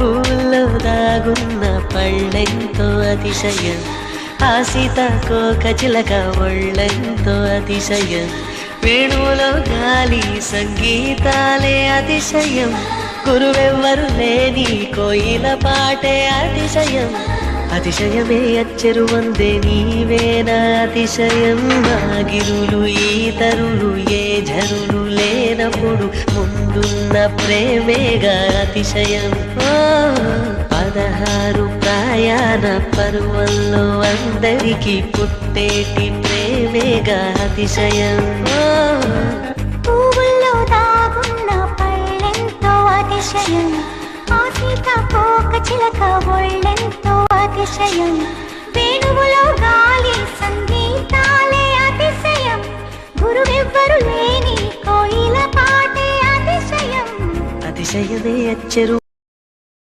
పూల్లో దాగున్న పళ్ళెంతో అతిశయం. ఆ సీతాకోక చిలక ఒళ్ళెంతో అతిశయం. వేణువులో గాలి సంగీతాలే అతిశయం. గురువెవ్వరు లేని కోయిల పాటే అతిశయం. అతిశయమే అచ్చరు వందే నీవేనా అతిశయం. ఆగిరులు ఈతరులు ఏ జరులు లేనప్పుడు ముందున్న ప్రేమేగా అతిశయం. పదహారు ప్రయాణ పర్వంలో అందరికీ పుట్టేటి ప్రేమేగా అతిశయం. పువ్వుల్లో దాగున్న పళ్ళెంతో అతిశయం. ఆ పోక చిలక ఒళ్ళెంతో అతిశయం. గురువెవ్వరు లేని